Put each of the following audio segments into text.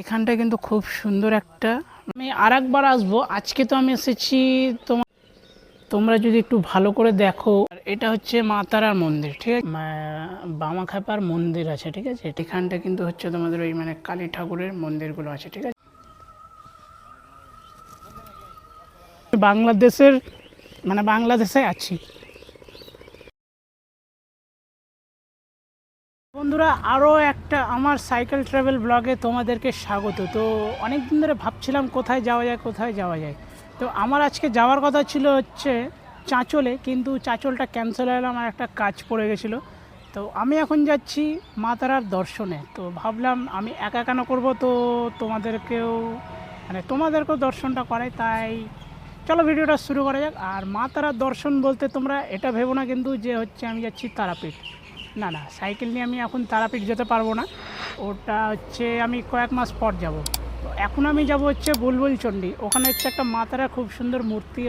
এখানটা কিন্তু খুব সুন্দর একটা আমি আর একবার আসব। আজকে তো আমি এসেছি তোমার তোমরা যদি একটু ভালো করে দেখো। এটা হচ্ছে মা তারার মন্দির, ঠিক আছে? বামাখাপার মন্দির আছে, ঠিক আছে? এখানটা কিন্তু হচ্ছে তোমাদের ওই মানে কালী ঠাকুরের মন্দিরগুলো আছে, ঠিক আছে? বাংলাদেশের মানে বাংলাদেশে আছি। বন্ধুরা আরও একটা আমার সাইকেল ট্রাভেল ব্লগে তোমাদেরকে স্বাগত। তো অনেক দিন ধরে ভাবছিলাম কোথায় যাওয়া যায়, কোথায় যাওয়া যায়। তো আমার আজকে যাওয়ার কথা ছিল হচ্ছে চাঁচলে, কিন্তু চাঁচলটা ক্যান্সেল হয়ে আমার একটা কাজ পড়ে গেছিল। তো আমি এখন যাচ্ছি মা তারার দর্শনে। তো ভাবলাম আমি একা কেন করব, তো তোমাদেরকেও মানে তোমাদেরকেও দর্শনটা করাই। তাই চলো ভিডিওটা শুরু করা যাক। আর মা তারার দর্শন বলতে তোমরা এটা ভেবো না কিন্তু যে হচ্ছে আমি যাচ্ছি তারাপীঠ। না না, সাইকেল নিয়ে আমি এখন তারাপীঠ যেতে পারব না। ওটা হচ্ছে আমি কয়েক মাস পর যাব। এখন আমি যাব হচ্ছে বুলবুল চণ্ডী ওখানে হচ্ছে একটা মাতারা খুব সুন্দর মূর্তি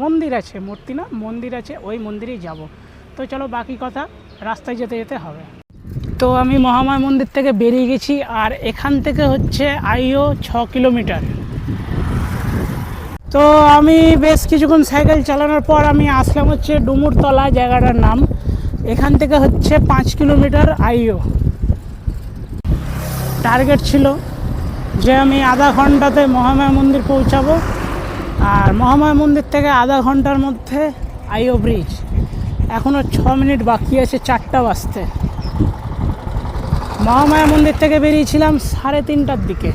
মন্দির আছে। মূর্তি না, মন্দির আছে, ওই মন্দিরেই যাব। তো চলো বাকি কথা, রাস্তায় যেতে যেতে হবে। তো আমি মহামায় মন্দির থেকে বেরিয়ে গেছি, আর এখান থেকে হচ্ছে আইও ছ কিলোমিটার। তো আমি বেশ কিছুক্ষণ সাইকেল চালানোর পর আমি আসলাম হচ্ছে ডুমুরতলা, জায়গাটার নাম। এখান থেকে হচ্ছে পাঁচ কিলোমিটার আইও। টার্গেট ছিল যে আমি আধা ঘন্টাতে মহামায়া মন্দির পৌঁছাবো আর মহামায়া মন্দির থেকে আধা ঘণ্টার মধ্যে আইও ব্রিজ এখনও ছ মিনিট বাকি আছে চারটা বাজতে। মহামায়া মন্দির থেকে বেরিয়েছিলাম সাড়ে তিনটার দিকে।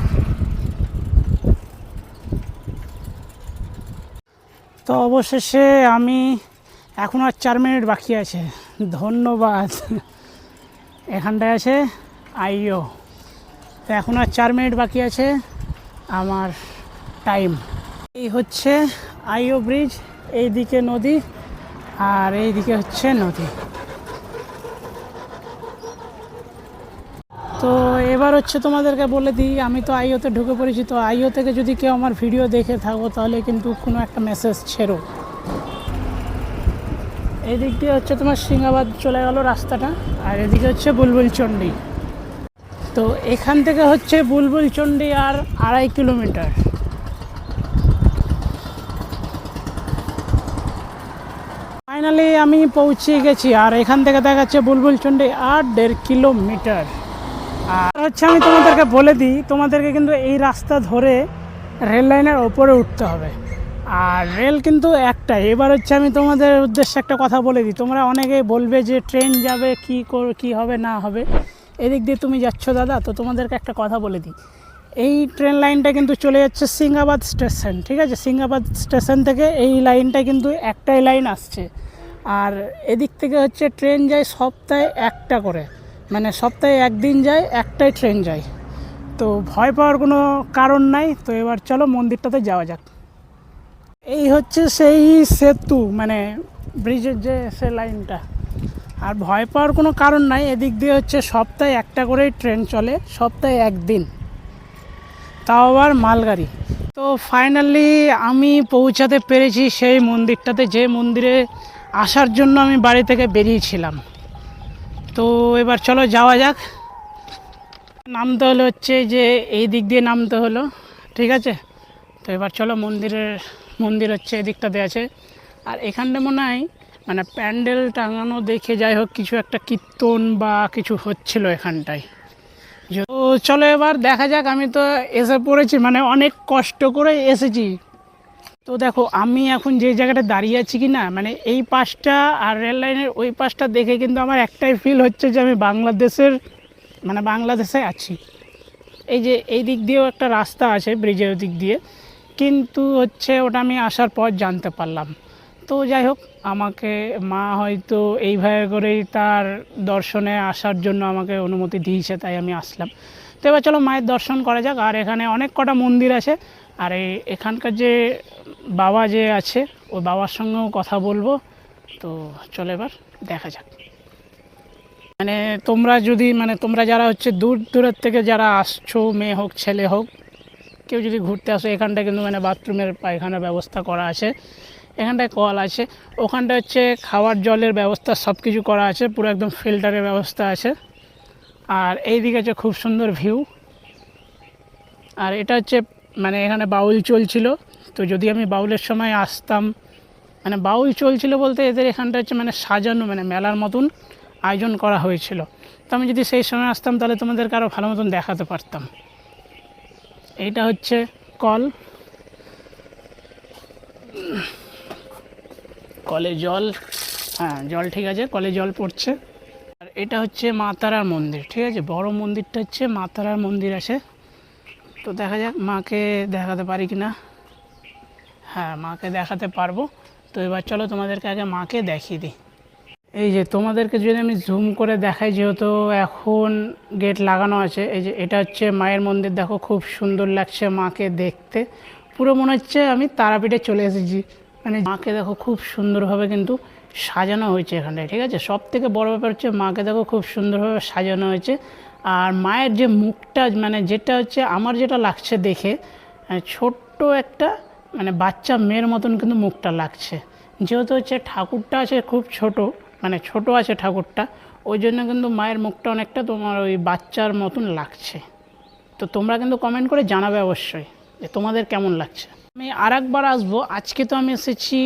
তো অবশেষে আমি এখন আর চার মিনিট বাকি আছে। ধন্যবাদ। এখানটায় আছে আইও। তো এখন আর চার মিনিট বাকি আছে আমার টাইম। এই হচ্ছে আইও ব্রিজ, এইদিকে নদী আর এইদিকে হচ্ছে নদী। তো এবার হচ্ছে তোমাদেরকে বলে দিই, আমি তো আইওতে ঢুকে পড়েছি, তো আইও থেকে যদি কেউ আমার ভিডিও দেখে থাকো, তাহলে কিন্তু কোনো একটা মেসেজ ছেড়ো। এদিক দিয়ে হচ্ছে তোমার সিংহাবাদ চলে গেল রাস্তাটা, আর এদিকে হচ্ছে বুলবুল চণ্ডী। তো এখান থেকে হচ্ছে বুলবুল চণ্ডী আর আড়াই কিলোমিটার। ফাইনালি আমি পৌঁছে গেছি, আর এখান থেকে দেখাচ্ছে বুলবুল চণ্ডী আর দেড় কিলোমিটার। আর হচ্ছে আমি তোমাদেরকে বলে দিই, তোমাদেরকে কিন্তু এই রাস্তা ধরে রেল লাইনের ওপরে উঠতে হবে। আর রেল কিন্তু একটাই। এবার হচ্ছে আমি তোমাদের উদ্দেশ্যে একটা কথা বলে দিই। তোমরা অনেকে বলবে যে ট্রেন যাবে, কি কি হবে, না হবে। এদিক দিয়ে তুমি যাচ্ছ দাদা, তো তোমাদেরকে একটা কথা বলে দিই। এই ট্রেন লাইনটা কিন্তু চলে যাচ্ছে সিঙ্গাবাদ স্টেশন, ঠিক আছে? সিঙ্গাবাদ স্টেশন থেকে এই লাইনটা কিন্তু একটাই লাইন আসছে। আর এদিক থেকে হচ্ছে ট্রেন যায় সপ্তাহে একটা করে। মানে সপ্তাহে একদিন যায়, একটাই ট্রেন যায়। তো ভয় পাওয়ার কোনো কারণ নাই। তো এবার চলো মন্দিরটাতে যাওয়া যাক। এই হচ্ছে সেই সেতু মানে ব্রিজের যে সে লাইনটা। আর ভয় পাওয়ার কোনো কারণ নাই, এদিক দিয়ে হচ্ছে সপ্তাহে একটা করেই ট্রেন চলে, সপ্তাহে একদিন। তাও আবার মালগাড়ি। তো ফাইনালি আমি পৌঁছাতে পেরেছি সেই মন্দিরটাতে, যে মন্দিরে আসার জন্য আমি বাড়ি থেকে বেরিয়েছিলাম। তো এবার চলো যাওয়া যাক। নামতে হলো হচ্ছে যে এই দিক দিয়ে নামতে হলো, ঠিক আছে? তো এবার চলো মন্দিরের, মন্দির হচ্ছে এদিকটাতে আছে। আর এখানটা মনে হয় মানে প্যান্ডেল টাঙানো দেখে যাই হোক, কিছু একটা কীর্তন বা কিছু হচ্ছিল এখানটায়। তো চলো এবার দেখা যাক, আমি তো এসে পড়েছি মানে অনেক কষ্ট করে এসেছি। তো দেখো, আমি এখন যে জায়গাটা দাঁড়িয়ে আছি কি না মানে এই পাশটা আর রেল লাইনের ওই পাশটা দেখে কিন্তু আমার একটাই ফিল হচ্ছে যে আমি বাংলাদেশের মানে বাংলাদেশে আছি। এই যে, এই দিক দিয়েও একটা রাস্তা আছে ব্রিজের দিক দিয়ে। কিন্তু হচ্ছে ওটা আমি আসার পর জানতে পারলাম। তো যাই হোক, আমাকে মা হয়তো এইভাবে করেই তার দর্শনে আসার জন্য আমাকে অনুমতি দিয়েছে, তাই আমি আসলাম। তো এবার চলো মায়ের দর্শন করা যাক। আর এখানে অনেক কটা মন্দির আছে। আর এই এখানকার যে বাবা যে আছে ওই বাবার সঙ্গেও কথা বলব। তো চলো এবার দেখা যাক। মানে তোমরা যদি মানে তোমরা যারা হচ্ছে দূর দূরের থেকে যারা আসছো, মেয়ে হোক, ছেলে হোক কেউ যদি ঘুরতে আসো, এখানটায় কিন্তু মানে বাথরুমের পায়খানার ব্যবস্থা করা আছে। এখানটায় কল আছে। ওখানটা হচ্ছে খাওয়ার জলের ব্যবস্থা সব কিছু করা আছে, পুরো একদম ফিল্টারের ব্যবস্থা আছে। আর এই দিকে হচ্ছে খুব সুন্দর ভিউ। আর এটা হচ্ছে মানে এখানে বাউল চলছিল। তো যদি আমি বাউলের সময় আসতাম মানে বাউল চলছিল বলতে এদের এখানটা হচ্ছে মানে সাজানো মানে মেলার মতন আয়োজন করা হয়েছিল। তো আমি যদি সেই সময় আসতাম, তাহলে তোমাদেরকে আরও ভালো মতন দেখাতে পারতাম। এইটা হচ্ছে কল। কলে জল। হ্যাঁ জল ঠিক আছে, কলে জল পড়ছে। আর এটা হচ্ছে মা তারার মন্দির, ঠিক আছে? বড় মন্দিরটা হচ্ছে মা তারার মন্দির আছে। তো দেখা যাক মাকে দেখাতে পারি কি না হ্যাঁ মাকে দেখাতে পারব। তো এবার চলো তোমাদেরকে আগে মাকে দেখিয়ে দিই। এই যে তোমাদেরকে যদি আমি জুম করে দেখাই, যেহেতু এখন গেট লাগানো আছে, এই যে এটা হচ্ছে মায়ের মন্দির, দেখো খুব সুন্দর লাগছে মাকে দেখতে। পুরো মনে হচ্ছে আমি তারাপীঠে চলে এসেছি। মানে মাকে দেখো খুব সুন্দরভাবে কিন্তু সাজানো হয়েছে এখানটায় ঠিক আছে? সব থেকে বড় ব্যাপার হচ্ছে মাকে দেখো খুব সুন্দরভাবে সাজানো হয়েছে। আর মায়ের যে মুখটা মানে যেটা হচ্ছে আমার যেটা লাগছে দেখে ছোট্ট একটা মানে বাচ্চা মেয়ের মতন কিন্তু মুখটা লাগছে। যেহেতু হচ্ছে ঠাকুরটা আছে খুব ছোট মানে ছোট আছে ঠাকুরটা, ওই জন্য কিন্তু মায়ের মুখটা অনেকটা তোমার ওই বাচ্চার মতন লাগছে। তো তোমরা কিন্তু কমেন্ট করে জানাবে অবশ্যই যে তোমাদের কেমন লাগছে। আমি আর একবার আসব, আজকে তো আমি এসেছি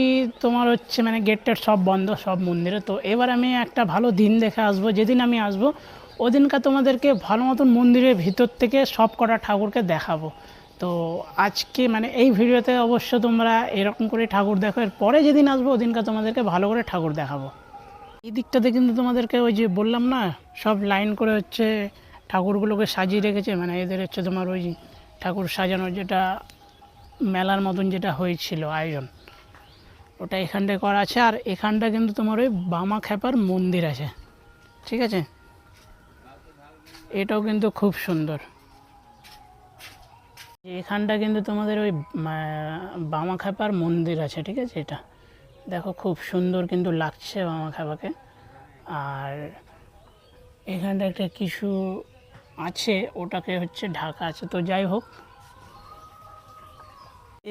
তোমার হচ্ছে মানে গেটটার সব বন্ধ, সব মন্দিরে। তো এবার আমি একটা ভালো দিন দেখে আসব, যেদিন আমি আসব ওদিনকার তোমাদেরকে ভালো মতন মন্দিরের ভিতর থেকে সব কটা ঠাকুরকে দেখাবো। তো আজকে মানে এই ভিডিওতে অবশ্য তোমরা এরকম করে ঠাকুর দেখো এর পরে যেদিন আসব ওদিনকার তোমাদেরকে ভালো করে ঠাকুর দেখাবো। এই দিকটাতে কিন্তু তোমাদেরকে ওই যে বললাম না, সব লাইন করে হচ্ছে ঠাকুরগুলোকে সাজিয়ে রেখেছে। মানে এদের হচ্ছে তোমার ওই ঠাকুর সাজানোর যেটা মেলার মতন যেটা হয়েছিল আয়োজন, ওটা এখানটায় করা আছে। আর এখানটা কিন্তু তোমার ওই বামা খ্যাপার মন্দির আছে, ঠিক আছে? এটাও কিন্তু খুব সুন্দর। এখানটা কিন্তু তোমাদের ওই বামা খ্যাপার মন্দির আছে, ঠিক আছে? এটা দেখো খুব সুন্দর কিন্তু লাগছে খ্যাপাকে আর এখানটা একটা কিছু আছে, ওটাকে হচ্ছে ঢাকা আছে, তো যাই হোক।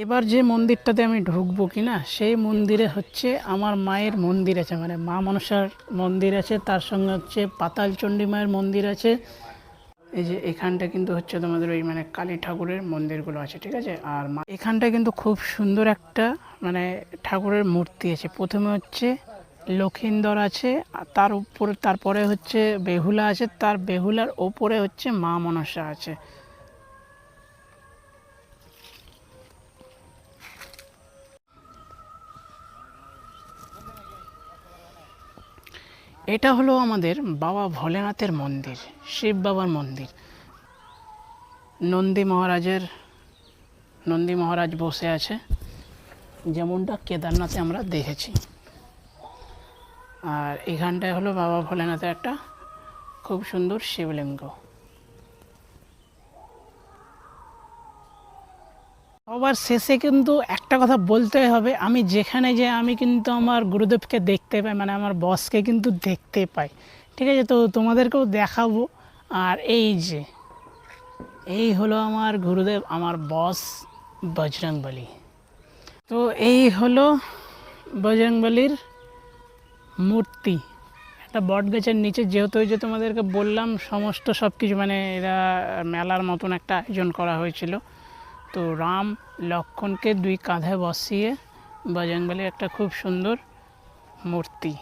এবার যে মন্দিরটাতে আমি ঢুকবো কি না, সেই মন্দিরে হচ্ছে আমার মায়ের মন্দির আছে মানে মা মনসার মন্দির আছে, তার সঙ্গে হচ্ছে পাতাল চণ্ডী মায়ের মন্দির আছে এই যে এখানটা কিন্তু হচ্ছে তোমাদের ওই মানে কালী ঠাকুরের মন্দিরগুলো আছে, ঠিক আছে? আর এখানটা কিন্তু খুব সুন্দর একটা মানে ঠাকুরের মূর্তি আছে। প্রথমে হচ্ছে লক্ষিন্দর আছে তার উপরে তারপরে হচ্ছে বেহুলা আছে, তার বেহুলার ওপরে হচ্ছে মা মনসা আছে। এটা হলো আমাদের বাবা ভোলেনাথের মন্দির, শিব বাবার মন্দির। নন্দী মহারাজের, নন্দী মহারাজ বসে আছে, যেমনটা কেদারনাথে আমরা দেখেছি। আর এখানটায় হলো বাবা ভোলেনাথের একটা খুব সুন্দর শিবলিঙ্গ। সবার শেষে কিন্তু একটা কথা বলতে হবে, আমি যেখানে যে আমি কিন্তু আমার গুরুদেবকে দেখতে পাই মানে আমার বসকে কিন্তু দেখতে পাই। ঠিক আছে, তো তোমাদেরকেও দেখাবো। আর এই যে, এই হলো আমার গুরুদেব, আমার বস বজরংবলী। তো এই হলো বজরংবলীর মূর্তি। একটা বট গাছের নিচে, যেহেতু যে তোমাদেরকে বললাম, সমস্ত সব কিছু মানে এরা মেলার মতন একটা আয়োজন করা হয়েছিল। তো রাম লক্ষণকে দুই কাঁধে বসিয়ে বজরংবলীর একটা খুব সুন্দর মূর্তি।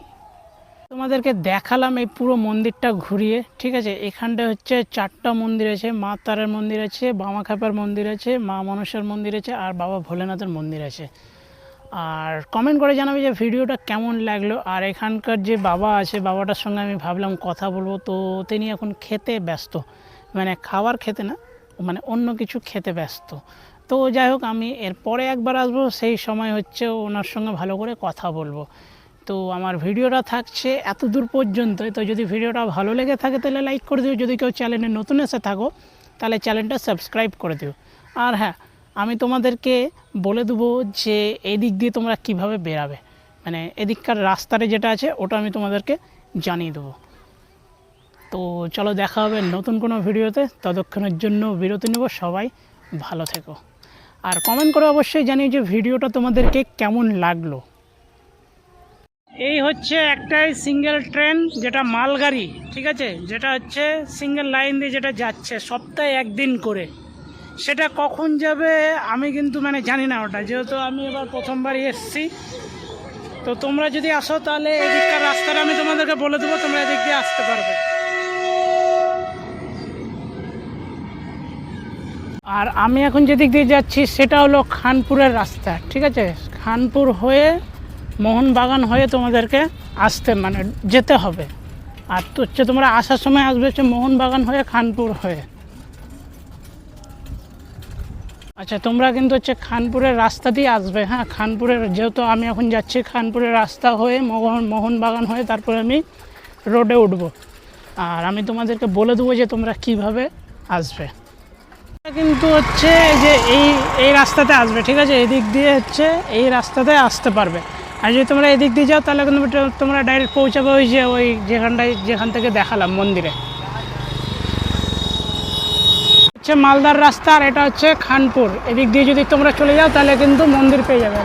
তোমাদেরকে দেখালাম এই পুরো মন্দিরটা ঘুরিয়ে, ঠিক আছে? এখানটা হচ্ছে চারটা মন্দির আছে, মা তারার মন্দির আছে, বামা খাপার মন্দির আছে, মা মনসার মন্দির আছে, আর বাবা ভোলেনাথের মন্দির আছে। আর কমেন্ট করে জানাবে যে ভিডিওটা কেমন লাগল, আর এখানকার যে বাবা আছে, বাবাটার সঙ্গে আমি ভাবলাম কথা বলব। তো তিনি এখন খেতে ব্যস্ত মানে খাবার খেতে না মানে অন্য কিছু খেতে ব্যস্ত। তো যাই হোক আমি এরপরে একবার আসব, সেই সময় হচ্ছে ওনার সঙ্গে ভালো করে কথা বলব। তো আমার ভিডিওটা থাকছে এত দূর পর্যন্ত। তো যদি ভিডিওটা ভালো লেগে থাকে, তাহলে লাইক করে দিও। যদি কেউ চ্যানেলে নতুন এসে থাকো, তাহলে চ্যানেলটা সাবস্ক্রাইব করে দিও। আর হ্যাঁ আমি তোমাদেরকে বলে দেবো যে এই দিক দিয়ে তোমরা কীভাবে বেরাবে। মানে এদিককার রাস্তাটা যেটা আছে, ওটা আমি তোমাদেরকে জানিয়ে দেবো। তো চলো দেখা হবে নতুন কোনো ভিডিওতে। ততক্ষণের জন্য বিরতি নেব, সবাই ভালো থেকো। আর কমেন্ট করে অবশ্যই জানিয়ে যে ভিডিওটা তোমাদেরকে কেমন লাগল। এই হচ্ছে একটাই সিঙ্গেল ট্রেন যেটা মালগাড়ি, ঠিক আছে? যেটা হচ্ছে সিঙ্গেল লাইন দিয়ে যেটা যাচ্ছে সপ্তাহে একদিন করে। সেটা কখন যাবে আমি কিন্তু মানে জানি না ওটা। যেহেতু আমি এবার প্রথমবারই এসেছি। তো তোমরা যদি আসো তাহলে এদিককার রাস্তাটা আমি তোমাদেরকে বলে দেবো, তোমরা এদিক দিয়ে আসতে পারবে। আর আমি এখন যেদিক দিয়ে যাচ্ছি, সেটা হলো খানপুরের রাস্তা, ঠিক আছে? খানপুর হয়ে, মোহনবাগান হয়ে তোমাদেরকে আসতে মানে যেতে হবে। আর তো হচ্ছে তোমরা আসার সময় আসবে হচ্ছে মোহনবাগান হয়ে, খানপুর হয়ে। আচ্ছা তোমরা কিন্তু হচ্ছে খানপুরের রাস্তা দিয়ে আসবে হ্যাঁ? খানপুরের, যেহেতু আমি এখন যাচ্ছি, খানপুরের রাস্তা হয়ে মোহন মোহনবাগান হয়ে, তারপরে আমি রোডে উঠবো। আর আমি তোমাদেরকে বলে দেবো যে তোমরা কীভাবে আসবে। কিন্তু হচ্ছে যে এই এই রাস্তাতে আসবে, ঠিক আছে? এদিক দিয়ে হচ্ছে এই রাস্তাতে আসতে পারবে। আর যদি তোমরা এদিক দিয়ে যাও, তাহলে কিন্তু তোমরা ডাইরেক্ট পৌঁছাবে ওই যে, ওই যেখানটায়, যেখান থেকে দেখালাম মন্দিরে। হচ্ছে মালদার রাস্তা আর এটা হচ্ছে খানপুর। এদিক দিয়ে যদি তোমরা চলে যাও, তাহলে কিন্তু মন্দির পেয়ে যাবে।